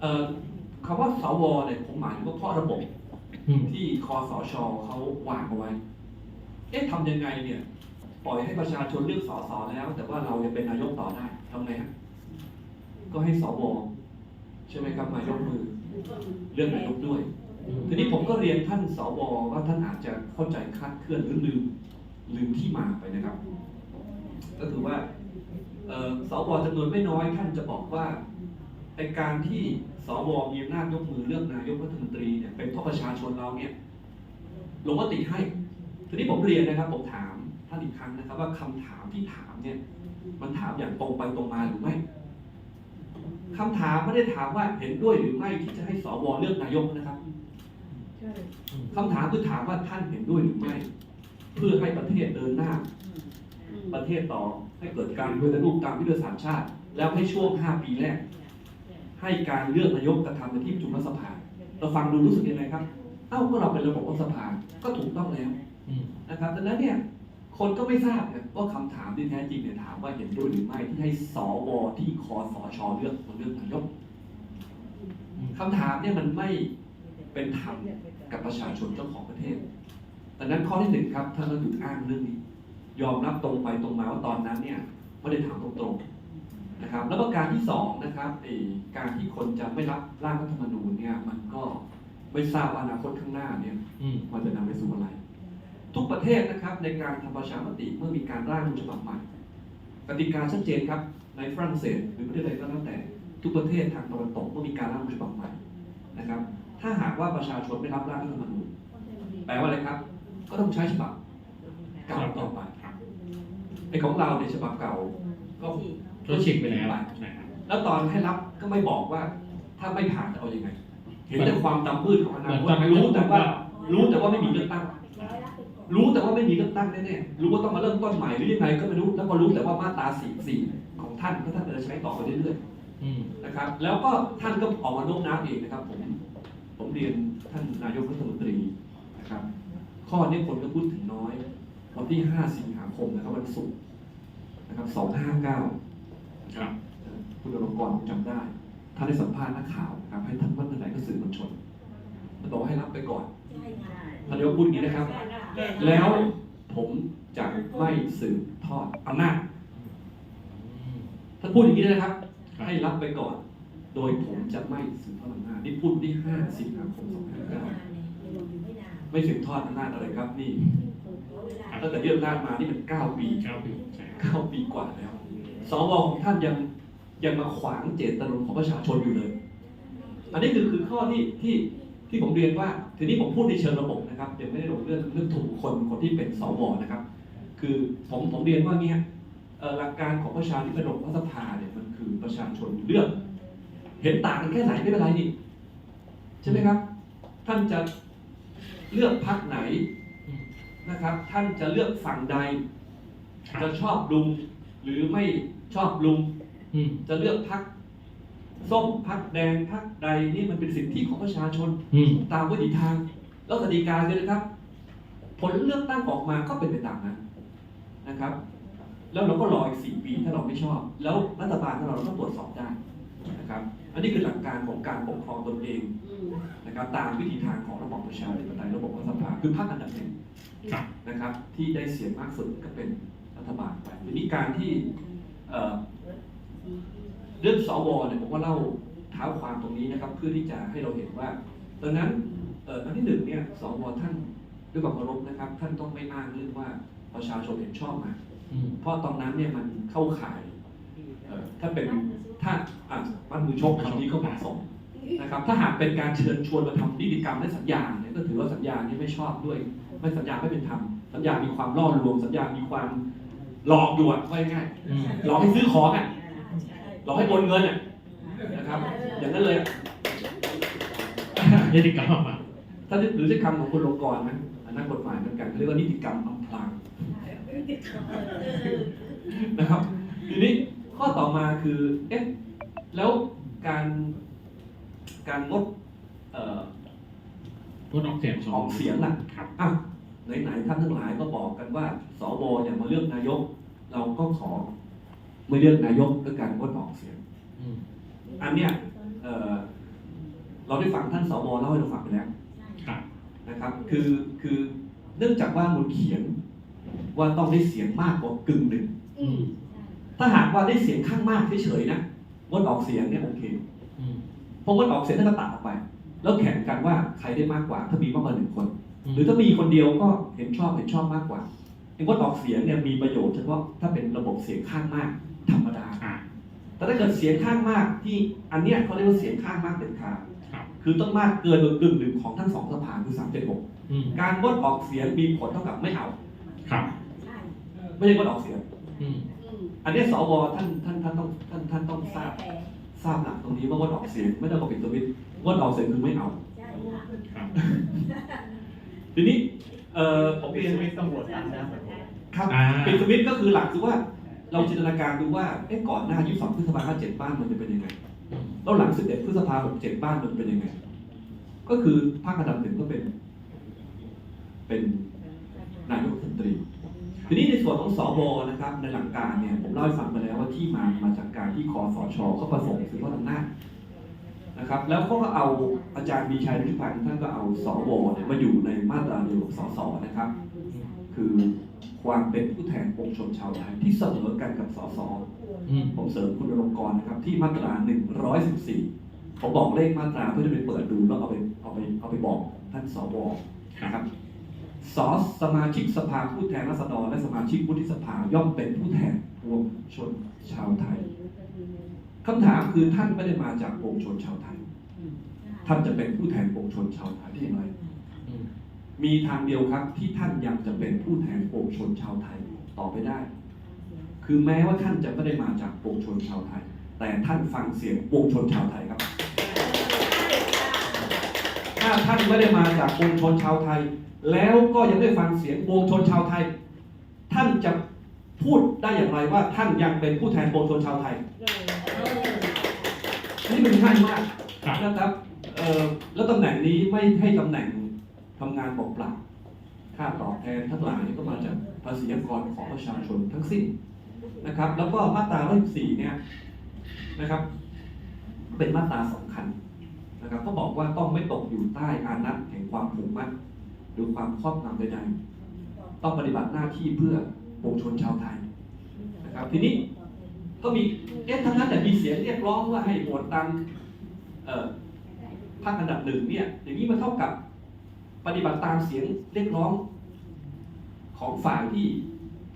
เอ่อคำว่าสวเนี่ยผมหมายถึงว่าข้อระบบอืมที่คอสชเขาวางเอาไว้ เอ๊ะทำยังไงเนี่ย ปล่อยให้ประชาชนเลือกสสแล้ว แต่ว่าเราจะเป็นนายกต่อได้ทำไงฮะก็ให้สวใช่ไหมครับมายกมือเลือกนายกด้วย ทีนี้ผมก็เรียนท่านสวว่าท่านอาจจะเข้าใจคลาดเคลื่อนหรือลืมลืมที่มาไปนะครับ ก็คือว่าเอ่อสวจำนวนไม่น้อยท่านจะบอกว่า ในการที่สวมีอำนาจยกมือเลือกนายกรัฐมนตรีเนี่ยเป็นเพราะประชาชนเราเนี่ยลงมติให้ ทีนี้ผมเรียนนะครับผมถามท่านอีกครั้งนะครับ ว่าคำถามที่ถามเนี่ยมันถามอย่างตรงไปตรงมาหรือไม่คำถามไม่ได้ถามว่าเห็นด้วยหรือไม่ที่จะให้สวเลือกนายกนะครับคำถามคือถามว่าท่านเห็นด้วยหรือไม่ เพื่อให้ประเทศเดินหน้า ประเทศต่อให้เกิดการปฏิรูปตามยุทธศาสตร์ชาติ แล้วให้ช่วง 5 ปีแรก ให้การเลือกนายกกระทำในที่ประชุมรัฐสภา เราฟังดูรู้สึกยังไงครับ เอ้าก็เราเป็นระบบรัฐสภา ก็ถูกต้องแล้วอืมนะครับดังนั้นเนี่ยคนก็ไม่ทราบนะว่าคำถามที่แท้จริงเนี่ยถามว่าเห็นด้วยหรือไม่ที่ให้สวที่คอสชเลือกคนเลือกนายกคำถามเนี่ยมันไม่เป็นธรรมกับประชาชนเจ้าของประเทศดังนั้นข้อที่หนึ่งครับท่านก็ถูกอ้างเรื่องนี้ ยอมรับตรงไปตรงมาว่าตอนนั้นเนี่ยไม่ได้ถามตรงๆ นะครับ แล้วประการที่สองนะครับไอ้การที่คนจะไม่รับร่างรัฐธรรมนูญเนี่ยมันก็ไม่ทราบว่าอนาคตข้างหน้าเนี่ยอืมมันจะนำไปสู่อะไร ทุกประเทศนะครับในการทำประชามติเมื่อมีการร่างรัฐธรรมนูญฉบับใหม่กติกาชัดเจนครับในฝรั่งเศสหรือประเทศใดก็แล้วแต่ ทุกประเทศทางตะวันตกเมื่อมีการร่างรัฐธรรมนูญฉบับใหม่นะครับ ถ้าหากว่าประชาชนไม่รับร่างรัฐธรรมนูญแปลว่าอะไรครับ ก็ต้องใช้ฉบับเก่าต่อไปไอ้ของเราในยฉบับเก่าก็ ก็ฉีกไปแล้วนะครับแล้วตอนให้รับก็ไม่บอกว่า ถ้าไม่ผ่านจะเอาอยัางไง เห็นแต่ความดำมืดของอนาคตรู้แต่ว่า รู้แต่ว่าไม่มีเลือกตั้ง รู้แต่ว่าไม่มีเลือกตั้งแน่ๆรู้ว่าต้องมาเริ่มต้นใหม่หรือยังไงก็ไม่รู้แล้วก็รู้แต่ว่ามาตราสี่ของท่านก็ท่านจะใช้ต่อไปเรื่อยอืมๆนะครับ แล้วก็ท่านก็ออกมาโน้มน้าวเองนะครับ ผม ผมเรียนท่านนายกรัฐมนตรีนะครับ ข้อนี้คนก็พูดถึงน้อยวันที่ 5 สิงหาคมนะครับวันศุกร์นะครับ 259 ครับคุณอลงกรณ์จำได้ท่านได้สัมภาษณ์นักข่าวนะครับให้ท่านวันไหนก็สื่อมวลชนท่านบอกว่าให้รับไปก่อนท่านนายกพูดอย่างนี้นะครับ แล้วผมจะไม่สืบทอดอำนาจอืมท่านพูดอย่างนี้นะครับครับ ให้รับไปก่อน โดยผมจะไม่สืบทอดอำนาจนี่พูดที่5สิงหาคม2559ไม่สืบทอดอำนาจอะไรครับ นี่ตั้งแต่เรื่องอำนาจมานี่มัน9ปีเก้าปีใช่ครับเก้าปีกว่าแล้ว สวของท่านยังยังมาขวางเจตจำนงของประชาชนอยู่เลย อันนี้คือคือข้อที่ที่ที่ผมเรียนว่า ทีนี้ผมพูดในเชิงระบบนะครับยังไม่ได้ลงเรื่องเรื่องถูกคนคนที่เป็นสวนะครับ คือผมผมเรียนว่าเนี้ยหลักการของประชาธิปไตยรัฐสภาเนี่ยมันคือประชาชนเลือก เห็นต่างกันแค่ไหนไม่เป็นไรนี่ใช่ไหมครับ ท่านจะเลือกพรรคไหนนะครับ ท่านจะเลือกฝั่งใด จะชอบลุง หรือไม่ชอบลุงอืมจะเลือกพักส้มพักแดงพักใดนี่มันเป็นสิทธิของประชาชนอืมตามวิถีทาง แล้วกติกาเลยนะครับ ผลเลือกตั้งออกมาก็เป็นไปตามนั้นนะครับ แล้วเราก็รออีกสี่ปีถ้าเราไม่ชอบ แล้วรัฐบาลของเราเราก็ตรวจสอบได้นะครับ อันนี้คือหลักการของการปกครองตนเองนะครับ ตามวิธีทางของระบอบประชาธิปไตยระบบรัฐสภาคือพรรคอันดับหนึ่งครับนะครับ ที่ได้เสียงมากสุดก็เป็น รัฐบาลไปทีนี้การที่เอ่อเรื่องสวเนี่ยผมว่าเล่าเท้าความตรงนี้นะครับ เพื่อที่จะให้เราเห็นว่าดังนั้นเอ่ออันที่หนึ่งเนี่ยสวท่านด้วยความเคารพนะครับ ท่านต้องไม่อ้างเรื่องว่าประชาชนเห็นชอบมาอืมเพราะตอนนั้นเนี่ยมันเข้าข่ายเอ่อถ้าเป็นถ้าอะมันมือชกคำนี้ก็เหมาะสมนะครับ ถ้าหากเป็นการเชิญชวนมาทำนิติกรรมและสัญญาเนี่ยก็ถือว่าสัญญานี้ไม่ชอบด้วย ไม่สัญญาไม่เป็นธรรมสัญญามีความล่อลวง สัญญามีความ หลอกลวงว่าง่ายอืมๆหลอกให้ซื้อของอะหลอกให้โอนเงินอะนะครับ อย่างนั้นเลยอะนิติกรรมอะถ้าหรือใช้คำของคุณลงกรณ์นะอันนั้นกฎหมายเหมือนกันเรียกว่านิติกรรมอำพรางนะครับทีนี้ข้อต่อมาคือเอ๊ะแล้วการการงดเอ่องดออกเสียงออกเสียงล่ะครับอะไหนๆท่านทั้งหลายก็บอกกันว่าสวอย่ามาเลือกนายก เราก็ขอไม่เลือกนายกด้วยการงดออกเสียงอืมอันเนี้ยเอ่อเราได้ฟังท่านสวเล่าให้เราฟังไปแล้วครับนะครับ คือคือเนื่องจากว่ามันเขียนว่าต้องได้เสียงมากกว่ากึ่งหนึ่งอืมถ้าหากว่าได้เสียงข้างมากเฉยๆนะงดออกเสียงเนี่ยโอเคอืมเพราะงดออกเสียงท่านก็ตัดออกไป แล้วแข่งกันว่าใครได้มากกว่า ถ้ามีมากกว่าหนึ่งคน หรือถ้ามีคนเดียวก็เห็นชอบเห็นชอบมากกว่าไอ้ งดออกเสียงเนี่ยมีประโยชน์เฉพาะถ้าเป็นระบบเสียงข้างมากธรรมดาอ่าแต่ถ้าเกิดเสียงข้างมากที่อันเนี้ยเขาเรียกว่าเสียงข้างมากเด็ดขาดครับคือต้องมากเกินโดยกึ่งหนึ่งของทั้งสองสภาคือสามเจ็ดหกอืมการงดออกเสียงมีผลเท่ากับไม่เอาครับ ไม่ใช่งดออกเสียงอืมอันเนี้ยสวท่านท่านท่านต้องท่านท่านต้องทราบทราบหลักตรงนี้ว่างดออกเสียงไม่ได้กดปิดสวิตช์งดออกเสียงคือไม่เอาครับทีนี้เอ่อผมปิเรีดยนสวิตช์ตำรวจตัดได้ไหม ครับอ่าปิดสวิตช์ก็คือหลักคือว่า เราจินตนาการดูว่าเอ๊ะก่อนหน้า22พฤษภาคม57บ้านมันจะเป็นยังไงอืมแล้วหลัง11พฤษภาคม67บ้านมันเป็นยังไง ก็คือภาคอันดับหนึ่งก็เป็น เป็นนายกรัฐมนตรี ทีนี้ในส่วนของสวนะครับ ในหลักการเนี่ยผมเล่าให้ฟังไปแล้วว่าที่มามาจากการที่คอสชเขาประสงค์สืบทอดอำนาจนะครับ แล้วเขาก็เอาอาจารย์มีชัยรุชุพันธ์ท่านก็เอาสวเนี่ยมาอยู่ในมาตราเดียวกับสสนะครับ คือ ความเป็นผู้แทนปวงชนชาวไทยที่เสมอกันกับสสอืมผมเสริมคุณอลงกรณ์นะครับ ที่มาตรา 114 ผมบอกเลขมาตราเพื่อจะไปเปิดดูแล้วเอาไปเอาไปเอาไปบอกท่านสวนะครับสสมาชิกสภาผู้แทนราษฎรและสมาชิกวุฒิสภาย่อมเป็นผู้แทนปวงชนชาวไทยคำถามคือท่านไม่ได้มาจากปวงชนชาวไทย ท่านจะเป็นผู้แทนปวงชนชาวไทยได้อย่างไรอื มีทางเดียวครับที่ท่านยังจะเป็นผู้แทนปวงชนชาวไทยต่อไปได้ คือแม้ว่าท่านจะไม่ได้มาจากปวงชนชาวไทย แต่ท่านฟังเสียงปวงชนชาวไทยครับ ถ้าท่านไม่ได้มาจากปวงชนชาวไทย แล้วก็ยังได้ฟังเสียงปวงชนชาวไทย ท่านจะพูดได้อย่างไรว่าท่านยังเป็นผู้แทนปวงชนชาวไทย นี่มันง่ายมากนะครับแล้วตำแหน่งนี้ไม่ให้ตำแหน่ง ทำงานบอกเปล่าค่าตอบแทนทั้งหลายก็มาจากภาษีอากรของประชาชนทั้งสิ้นนะครับ แล้วก็มาตรา114เนี่ยนะครับ เป็นมาตราสำคัญนะครับเขาบอกว่าต้องไม่ตกอยู่ใต้อานัตแห่งความผูกมัดหรือความครอบงำใดๆต้องปฏิบัติหน้าที่เพื่อปวงชนชาวไทยนะครับ ทีนี้ก็มีเอ๊ะทั้งนั้นแต่มีเสียงเรียกร้องว่าให้โหวตตามเอ่อภาคอันดับหนึ่งเนี่ยอย่างนี้มันเท่ากับ ปฏิบัติตามเสียงเรียกร้องของฝ่ายที่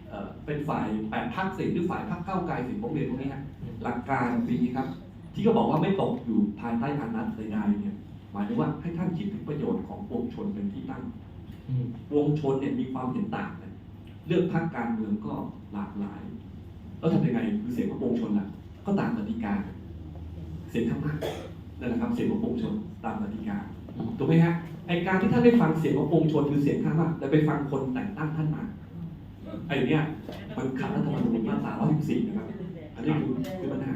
เอ่อเป็นฝ่ายแปดพักเสียงหรือฝ่ายพักเก้าวไกลเสียงผมเรียนตรงนี้ฮะหลักการเป็นอย่างนี้ครับ ที่เขาบอกว่าไม่ตกอยู่ภายใต้อานัตใดๆเนี่ยหมายถึงว่าให้ท่านคิดถึงประโยชน์ของปวงชนเป็นที่ตั้งอืมปวงชนเนี่ยมีความเห็นต่างกันเลือกพรรคการเมืองก็หลากหลาย แล้วทำยังไงคือเสียงของปวงชนล่ะ ก็ตามกติกาเสียงข้างมากนั่นแหละครับเสียงของปวงชนตามกติกาถูกไหมฮะไอการที่ท่านได้ฟังเสียงของปวงชนคือเสียงข้างมากแต่ไปฟังคนแต่งตั้งท่านมาไอเนี้ยมันขัดรัฐธรรมนูญมาตรา114นะครับ อันนี้คือคือปัญหา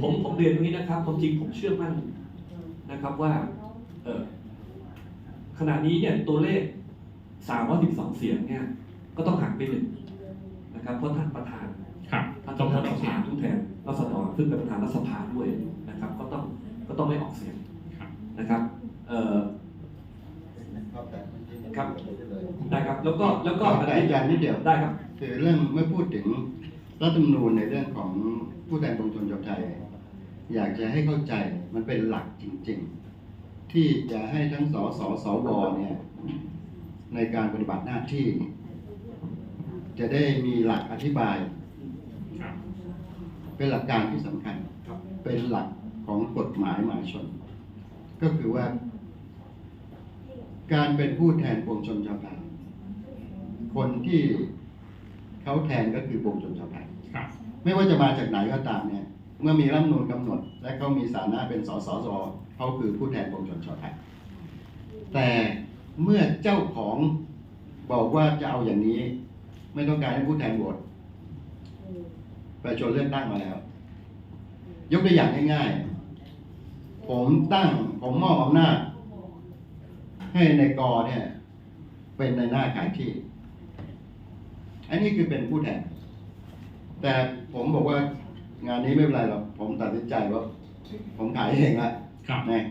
ผมผมเรียนตรงนี้นะครับความจริงผมเชื่อมั่นนะครับว่าเออขณะนี้เนี่ยตัวเลข 312 เสียงเนี่ยก็ต้องหักไปหนึ่งนะครับเพราะท่านประธานครับท่านต้ต้อองงงดท่านออกประเสียธางนผู้แทนรัษฎรซึ่งเป็นประธานรัฐสภาด้วยนะครับ ก็ต้องก็ต้องไม่ออกเสียงครับนะครับเอ่อ ครับได้ครับแล้วก็แล้วก็ขออาจารย์นิดเดียวได้ครับ คือเรื่องเมื่อพูดถึงรัฐธรรมนูญในเรื่องของผู้แทนปวงชนชาวไทย อยากจะให้เข้าใจมันเป็นหลักจริง ๆ ที่จะให้ทั้งสสสวเนี่ยในการปฏิบัติหน้าที่ จะได้มีหลักอธิบายครับเป็นหลักการที่สำคัญครับเป็นหลักของกฎหมายหมายชน ก็คือว่า การเป็นผู้แทนปวงชนชาวไทยคนที่เขาแทนก็คือปวงชนชาวไทยครับไม่ว่าจะมาจากไหนก็ตามเนี่ย เมื่อมีรัฐธรรมนูญกำหนด และเขามีสถานะเป็นสสสเขาคือผู้แทนปวงชนชาวไทยแต่เมื่อเจ้าของบอกว่าจะเอาอย่างนี้ ไม่ต้องการให้ผู้แทนโหวตประชาชนเลือกตั้งมาแล้ว ยกตัวอย่างง่ายๆผมตั้งผมมอบอำนาจ ให้ในกอเนี่ย เป็นในหน้าขายที่ อันนี้คือเป็นผู้แทน แต่ผมบอกว่างานนี้ไม่เป็นไรหรอก ผมตัดสินใจว่า ผมขายเองละครับนะ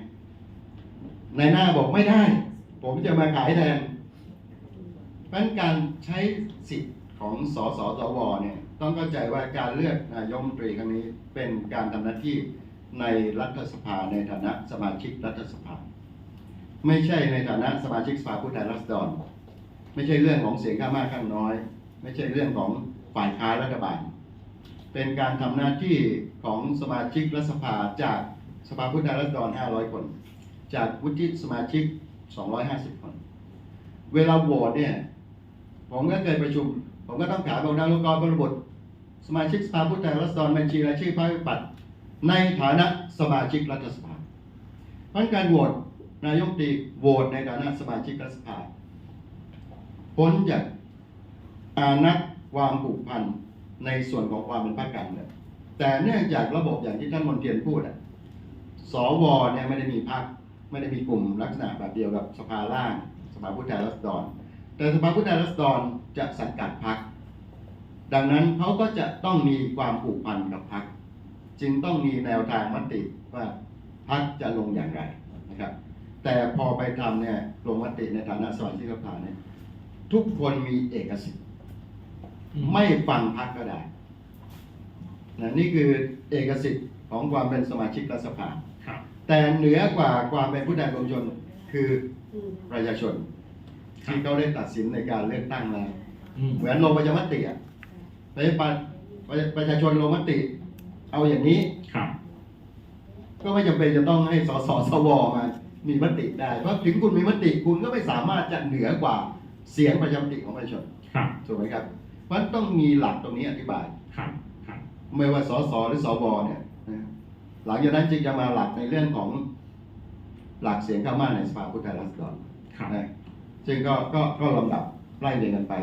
ในหน้าบอกไม่ได้ ผมจะมาขายแทนเพราะฉะนั้นการใช้สิทธิ์ของสสสวเนี่ย ต้องเข้าใจว่าการเลือกนายกรัฐมนตรีครั้งนี้เป็นการทำหน้าที่ในรัฐสภาในฐานะสมาชิกรัฐสภา ไม่ใช่ในฐานะสมาชิกสภาผู้แทนราษฎร ไม่ใช่เรื่องของเสียงข้างมากข้างน้อย ไม่ใช่เรื่องของฝ่ายค้ารัฐบาล เป็นการทำหน้าที่ของสมาชิกรัฐสภาจากสภาผู้แทนราษฎร 500 คน จากวุฒิสมาชิก 250 คน เวลาโหวตเนี่ย ผมก็เคยประชุม ผมก็ต้องถามบอกนายกรบรบุตรสมาชิกสภาผู้แทนราษฎรบัญชีรายชื่อพรรควิปัตในฐานะสมาชิกรัฐสภาเพราะฉะนั้นการโหวต นายกตีโหวตในฐานะสมาชิกรัฐสภาพ้นจากอานัตความผูกพันในส่วนของความเป็นพรรคการเมืองแต่เนื่องจากระบบอย่างที่ท่านมนเทียนพูดอะสวเนี่ยไม่ได้มีพรรคไม่ได้มีกลุ่มลักษณะแบบเดียวกับสภาล่าง สภาผู้แทนราษฎร แต่สภาผู้แทนราษฎรจะสังกัดพรรคดังนั้นเขาก็จะต้องมีความผูกพันกับพรรคจึงต้องมีแนวทางมติว่าพรรคจะลงอย่างไรนะครับ แต่พอไปทำเนี่ยลงมติในฐานะสมาชิกสภาเนี่ยทุกคนมีเอกสิทธิ์ ไม่ฟังพักก็ได้นะนี่คือเอกสิทธิ์ของความเป็นสมาชิกรัฐสภาครับแต่เหนือกว่าความเป็นผู้แทนปวงชนคือประชาชนที่เขาได้ตัดสินในการเลือกตั้งแล้วอืมเหมือนลงประชามติอะประชาประประชาชนลงมติ เอาอย่างนี้ครับก็ไม่จำเป็นจะต้องให้สสสวมา มีมติได้ เพราะถึงคุณมีมติคุณก็ไม่สามารถจะเหนือกว่าเสียงประชามติของประชาชนครับถูกไหมครับเพราะฉะนั้นต้องมีหลักตรงนี้อธิบายครับครับไม่ว่าสสหรือสวเนี่ยนะหลังจากนั้นจึงจะมาหลักในเรื่องของหลักเสียงข้างมากในสภาผู้แทนราษฎรครับนะซึ่งก็ก็ก็ลำดับไล่เรียงกันไป